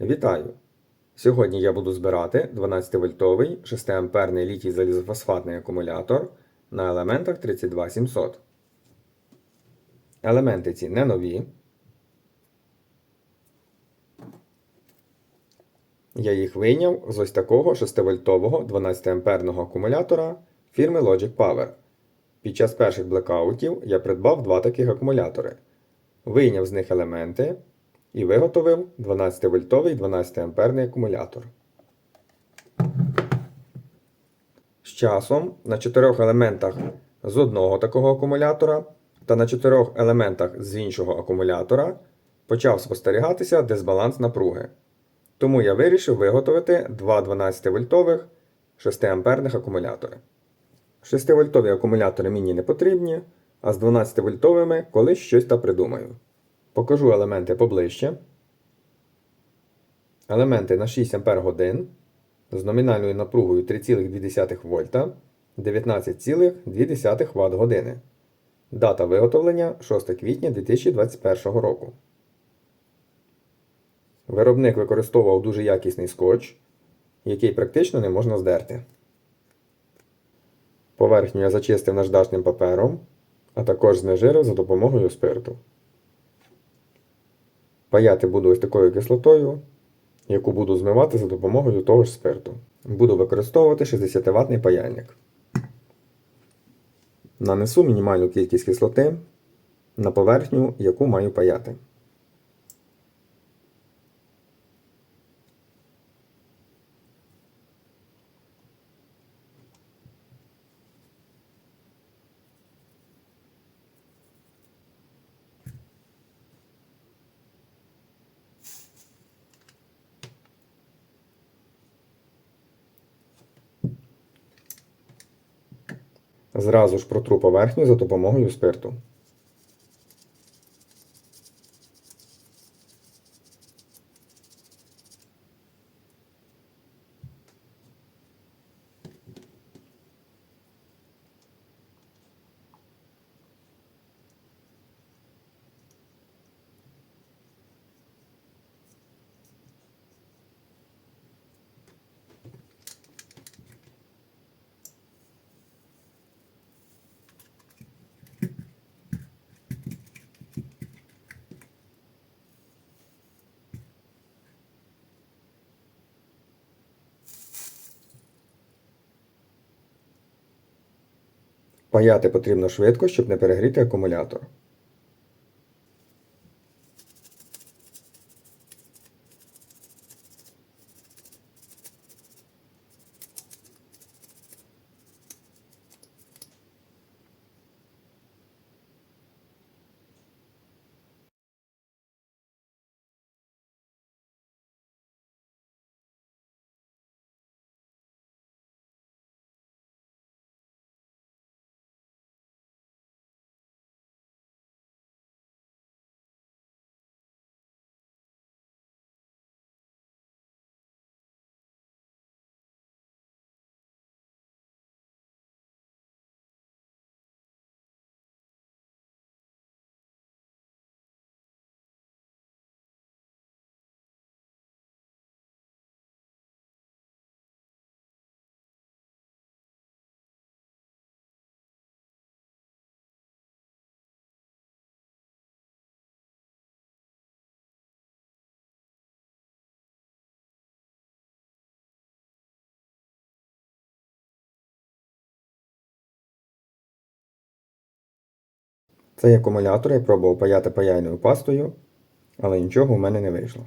Вітаю! Сьогодні я буду збирати 12-вольтовий 6-амперний літій залізофосфатний акумулятор на елементах 32700. Елементи ці не нові. Я їх вийняв з ось такого 6-вольтового 12-амперного акумулятора фірми Logic Power. Під час перших блекаутів я придбав два таких акумулятори. Вийняв з них елементи і виготовив 12-вольтовий 12-амперний акумулятор. З часом на чотирьох елементах з одного такого акумулятора та на чотирьох елементах з іншого акумулятора почав спостерігатися дисбаланс напруги. Тому я вирішив виготовити два 12-вольтових 6-амперних акумулятори. 6-вольтові акумулятори мені не потрібні, а з 12-вольтовими колись щось та придумаю. Покажу елементи поближче. Елементи на 6 Ампер годин з номінальною напругою 3,2 вольта 19,2 Вт години. Дата виготовлення 6 квітня 2021 року. Виробник використовував дуже якісний скотч, який практично не можна здерти. Поверхню я зачистив наждачним папером, а також знежирив за допомогою спирту. Паяти буду ось такою кислотою, яку буду змивати за допомогою того ж спирту. Буду використовувати 60 ватний паяльник. Нанесу мінімальну кількість кислоти на поверхню, яку маю паяти. Зразу ж протру поверхню за допомогою спирту. Паяти потрібно швидко, щоб не перегріти акумулятор. Цей акумулятор я пробував паяти паяльною пастою, але нічого в мене не вийшло.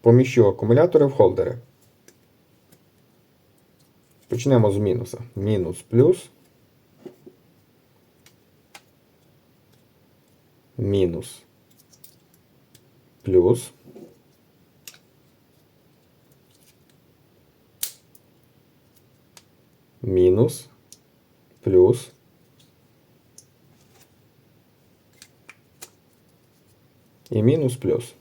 Поміщу акумулятори в холдери. Почнемо з мінуса. Мінус плюс. Мінус. Плюс. Мінус. Плюс. І мінус плюс.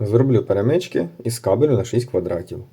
Зроблю перемички із кабелю на 6 квадратів.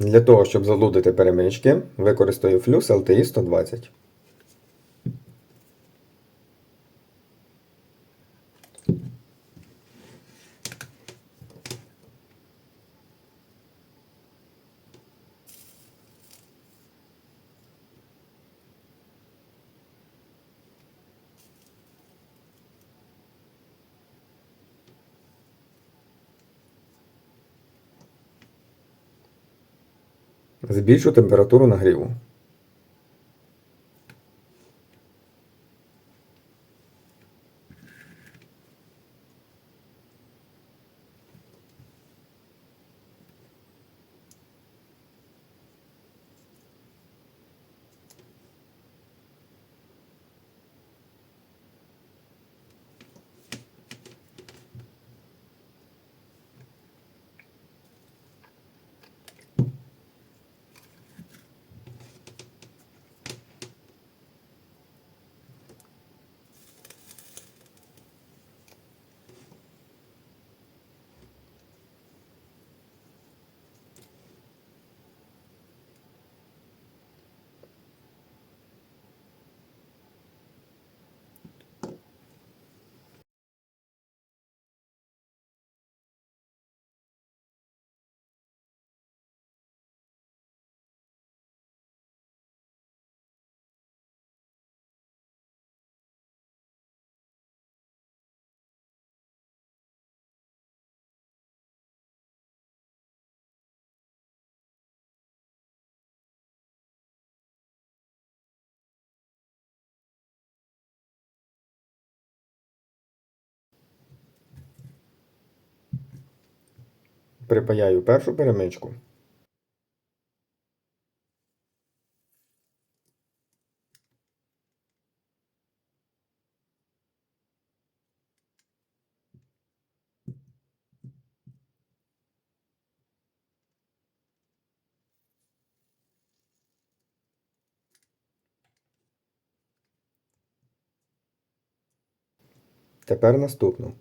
Для того, щоб залудити перемички, використаю флюс LTI 120. Збільшу температуру нагріву. Припаяю першу перемичку. Тепер наступну.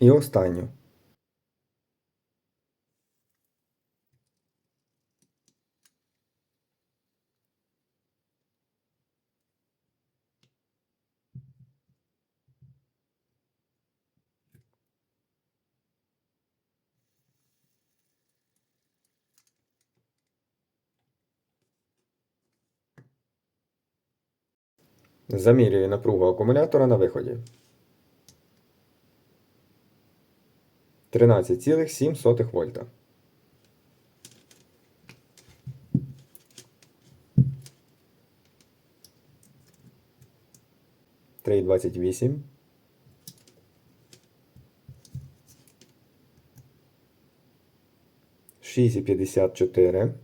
І останню. Замірюю напругу акумулятора на виході. 13,7 вольта. 3,28. Шість і п'ятдесят чотири.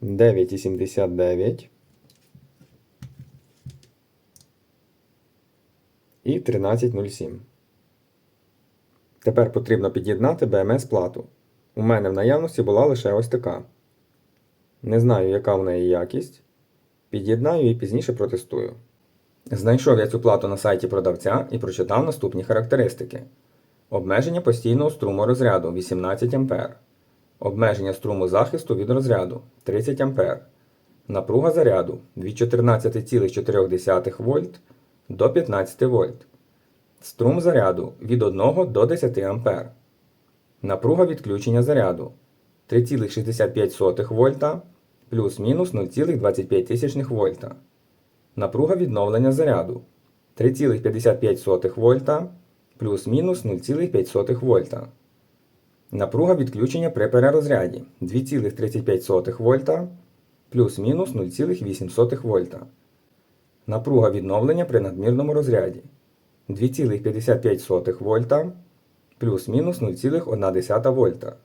Дев'ять і сімдесят дев'ять. І тринадцять нуль сім. Тепер потрібно під'єднати BMS плату. У мене в наявності була лише ось така. Не знаю, яка в неї якість. Під'єднаю і пізніше протестую. Знайшов я цю плату на сайті продавця і прочитав наступні характеристики: обмеження постійного струму розряду 18 А, обмеження струму захисту від розряду 30 А, напруга заряду від 14,4 вольт до 15 вольт, струм заряду від 1 до 10 А, напруга відключення заряду 3,65 вольта плюс-мінус 0,25 вольта. Напруга відновлення заряду 3,55 вольта плюс-мінус 0,5 вольта. Напруга відключення при перерозряді 2,35 вольта плюс-мінус 0,8 вольта. Напруга відновлення при надмірному розряді 2,55 вольта плюс-мінус 0,1 вольта.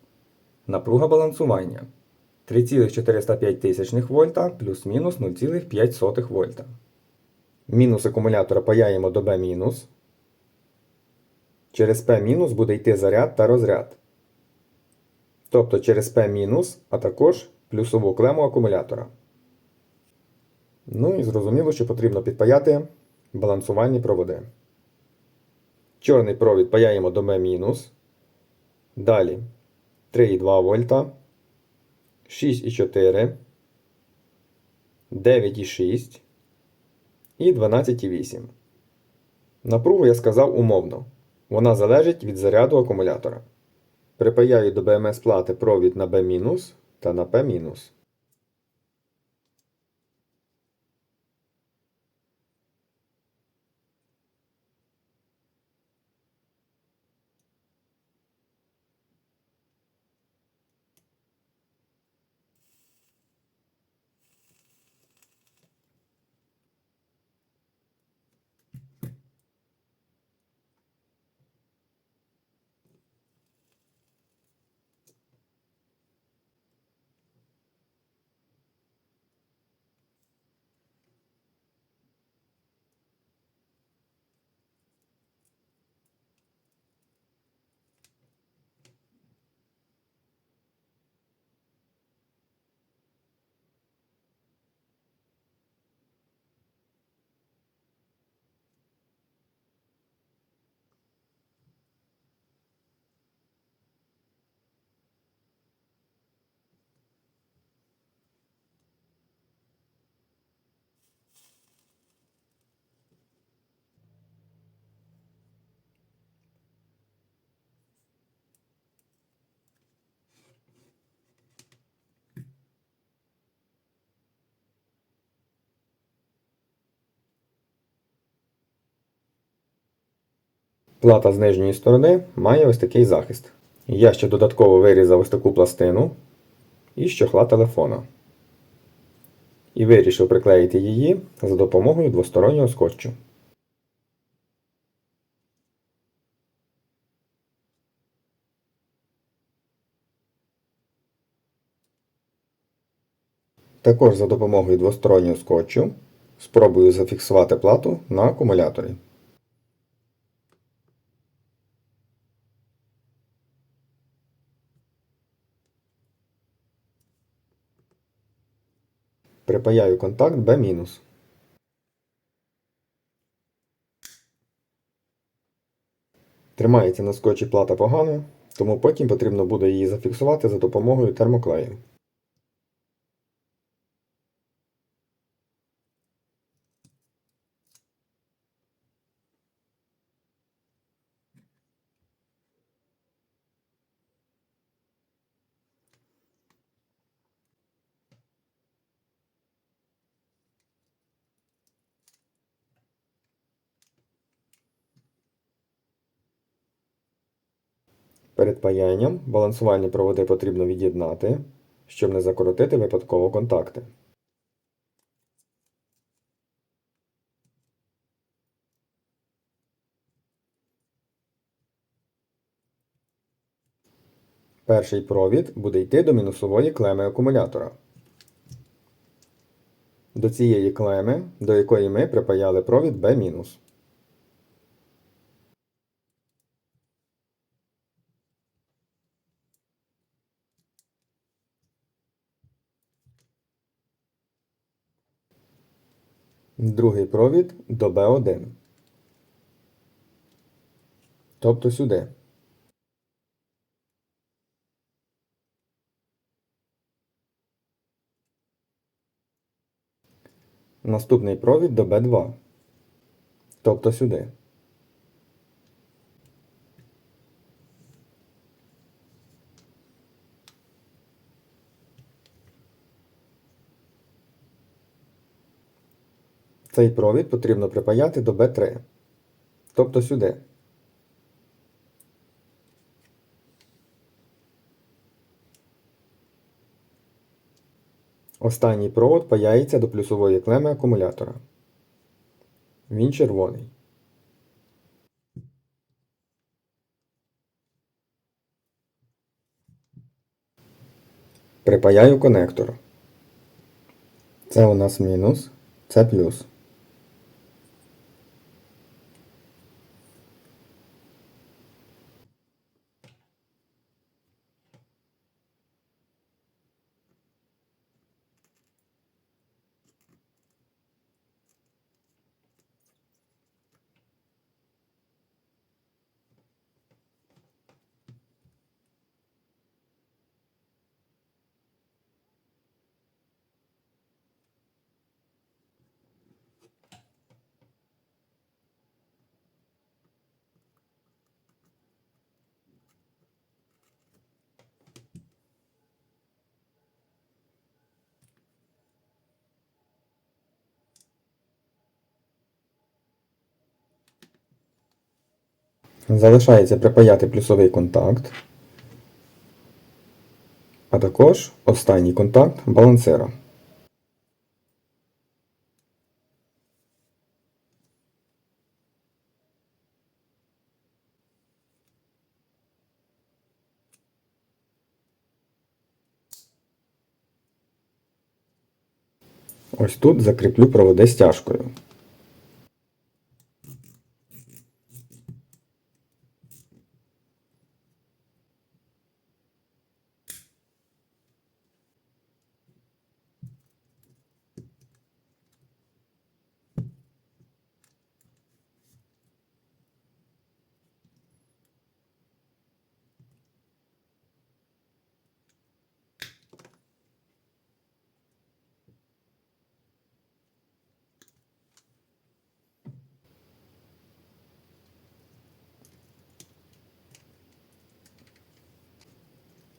Напруга балансування 3,405 вольта плюс-мінус 0,5 вольта. Мінус акумулятора паяємо до B. Через P буде йти заряд та розряд. Тобто через P а також плюсову клему акумулятора. Ну і зрозуміло, що потрібно підпаяти балансувальні проводи. Чорний провід паяємо до мінус. Далі 3,2 вольта. 6,4, 9,6 і 12,8. Напругу я сказав умовно. Вона залежить від заряду акумулятора. Припаяю до БМС плати провід на B- та на P-. Плата з нижньої сторони має ось такий захист. Я ще додатково вирізав ось таку пластину і щохла телефона. І вирішив приклеїти її за допомогою двостороннього скотчу. Також за допомогою двостороннього скотчу спробую зафіксувати плату на акумуляторі. Припаяю контакт B-. Тримається на скотчі плата погано, тому потім потрібно буде її зафіксувати за допомогою термоклею. Перед паянням балансувальні проводи потрібно від'єднати щоб не закоротити випадково контакти. Перший провід буде йти до мінусової клеми акумулятора. До цієї клеми, до якої ми припаяли провід B-. Другий провід до B1. Тобто сюди. Наступний провід до B2. Тобто сюди. Цей провід потрібно припаяти до B3. Тобто сюди. Останній провод паяється до плюсової клеми акумулятора. Він червоний. Припаяю конектор. Це у нас мінус, це плюс. Залишається припаяти плюсовий контакт, а також останній контакт балансира. Ось тут закріплю проводи стяжкою.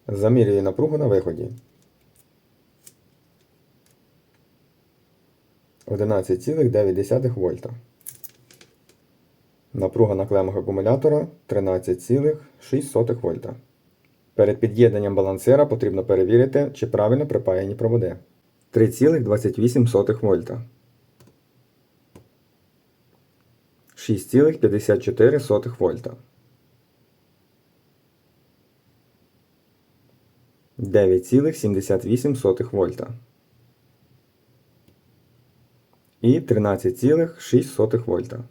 Замірюю напругу на виході. 11,9 вольта. Напруга на клемах акумулятора 13,6 вольта. Перед під'єднанням балансира потрібно перевірити, чи правильно припаяні проводи. 3,28 вольта. 6,54 вольта. 9,78 вольта. І 13,6 вольта.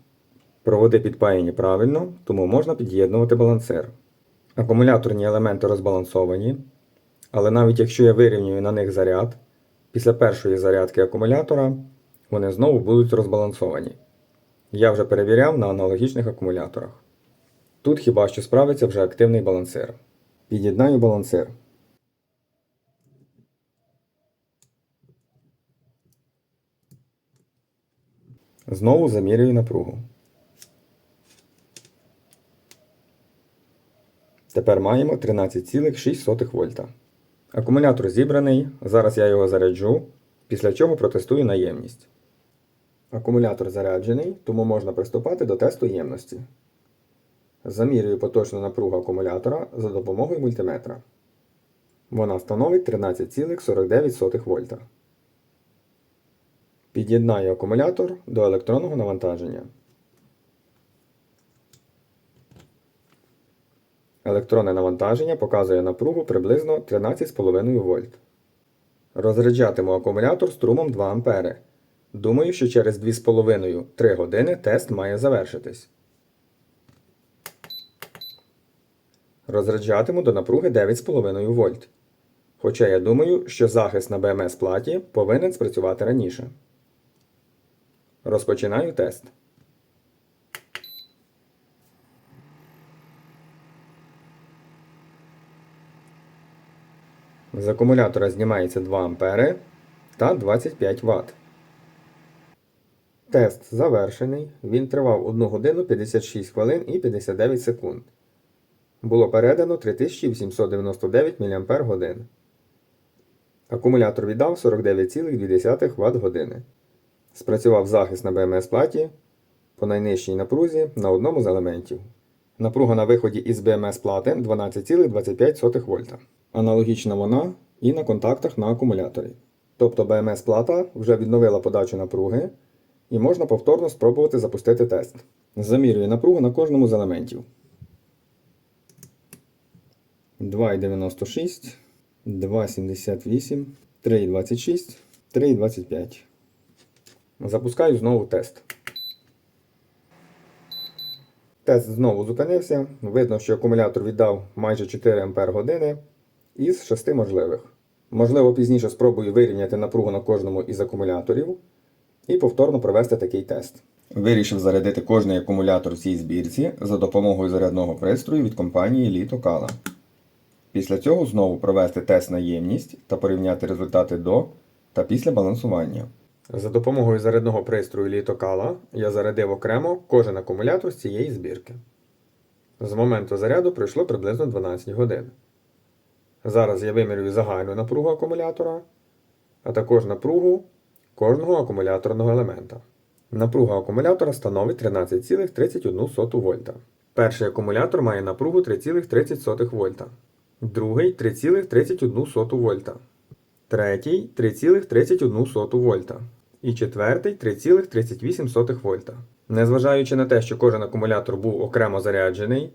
Проводи підпаяні правильно, тому можна під'єднувати балансир. Акумуляторні елементи розбалансовані, але навіть якщо я вирівнюю на них заряд, після першої зарядки акумулятора вони знову будуть розбалансовані. Я вже перевіряв на аналогічних акумуляторах. Тут хіба що справиться вже активний балансир. Під'єднаю балансир. Знову замірюю напругу. Тепер маємо 13,6 вольта. Акумулятор зібраний, зараз я його заряджу, після чого протестую на ємність. Акумулятор заряджений, тому можна приступати до тесту ємності. Замірюю поточну напругу акумулятора за допомогою мультиметра. Вона становить 13,49 вольта. Під'єднаю акумулятор до електронного навантаження. Електронне навантаження показує напругу приблизно 13,5 вольт. Розряджатиму акумулятор струмом 2 А. Думаю, що через 2,5-3 години тест має завершитись. Розряджатиму до напруги 9,5 вольт. Хоча я думаю, що захист на БМС платі повинен спрацювати раніше. Розпочинаю тест. З акумулятора знімається 2 А та 25 Вт. Тест завершений. Він тривав 1 годину 56 хвилин і 59 секунд. Було передано 3899 мАч. Акумулятор віддав 49,2 Вт години. Спрацював захист на БМС платі по найнижчій напрузі на одному з елементів. Напруга на виході із БМС плати 12,25 вольта. Аналогічна вона і на контактах на акумуляторі. Тобто БМС плата вже відновила подачу напруги і можна повторно спробувати запустити тест. Замірюю напругу на кожному з елементів. 2,96, 2,78, 3,26, 3,25. Запускаю знову тест. Тест знову зупинився. Видно, що акумулятор віддав майже 4 Ампер із 6 можливих. Можливо, пізніше спробую вирівняти напругу на кожному із акумуляторів і повторно провести такий тест. Вирішив зарядити кожний акумулятор в цій збірці за допомогою зарядного пристрою від компанії Kala. Після цього знову провести тест на ємність та порівняти результати до та після балансування. За допомогою зарядного пристрою літокала я зарядив окремо кожен акумулятор з цієї збірки. З моменту заряду пройшло приблизно 12 годин. Зараз я вимірюю загальну напругу акумулятора, а також напругу кожного акумуляторного елемента. Напруга акумулятора становить 13,31 вольта. Перший акумулятор має напругу 3,30 вольта, другий 3,31 вольта, третій 3,31 вольта і четвертий 3,38 вольта. Незважаючи на те, що кожен акумулятор був окремо заряджений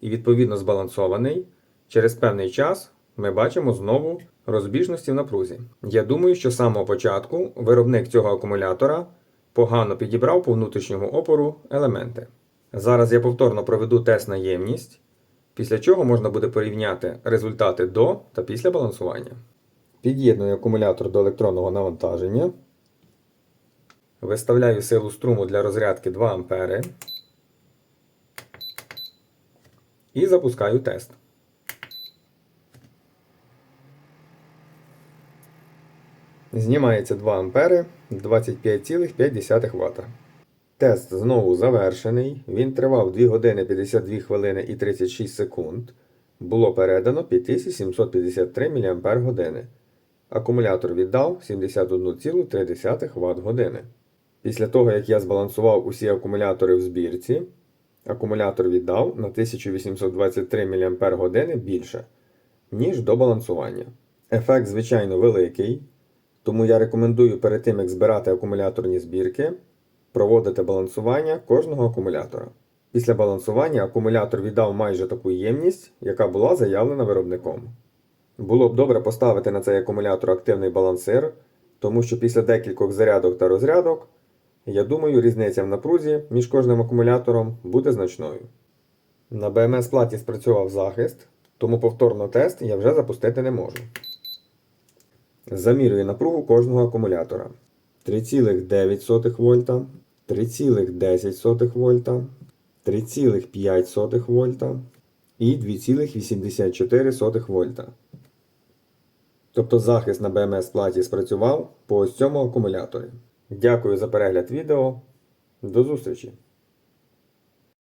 і відповідно збалансований, через певний час ми бачимо знову розбіжності в напрузі. Я думаю, що з самого початку виробник цього акумулятора погано підібрав по внутрішньому опору елементи. Зараз я повторно проведу тест на ємність, після чого можна буде порівняти результати до та після балансування. Під'єдную акумулятор до електронного навантаження. Виставляю силу струму для розрядки 2 А. І запускаю тест. Знімається 2 А 25,5 Вт. Тест знову завершений. Він тривав 2 години 52 хвилини і 36 секунд. Було передано 5753 мАч. Акумулятор віддав 71,3 Вт години. Після того, як я збалансував усі акумулятори в збірці, акумулятор віддав на 1823 мАч більше, ніж до балансування. Ефект, звичайно, великий, тому я рекомендую перед тим, як збирати акумуляторні збірки, проводити балансування кожного акумулятора. Після балансування акумулятор віддав майже таку ємність, яка була заявлена виробником. Було б добре поставити на цей акумулятор активний балансир, тому що після декількох зарядок та розрядок, я думаю, різниця в напрузі між кожним акумулятором буде значною. На БМС платі спрацював захист, тому повторно тест я вже запустити не можу. Замірюю напругу кожного акумулятора. 3,9 вольта, 3,10 вольта, 3,5 вольта і 2,84 вольта. Тобто захист на БМС платі спрацював по ось цьому акумуляторі. Дякую за перегляд відео. До зустрічі!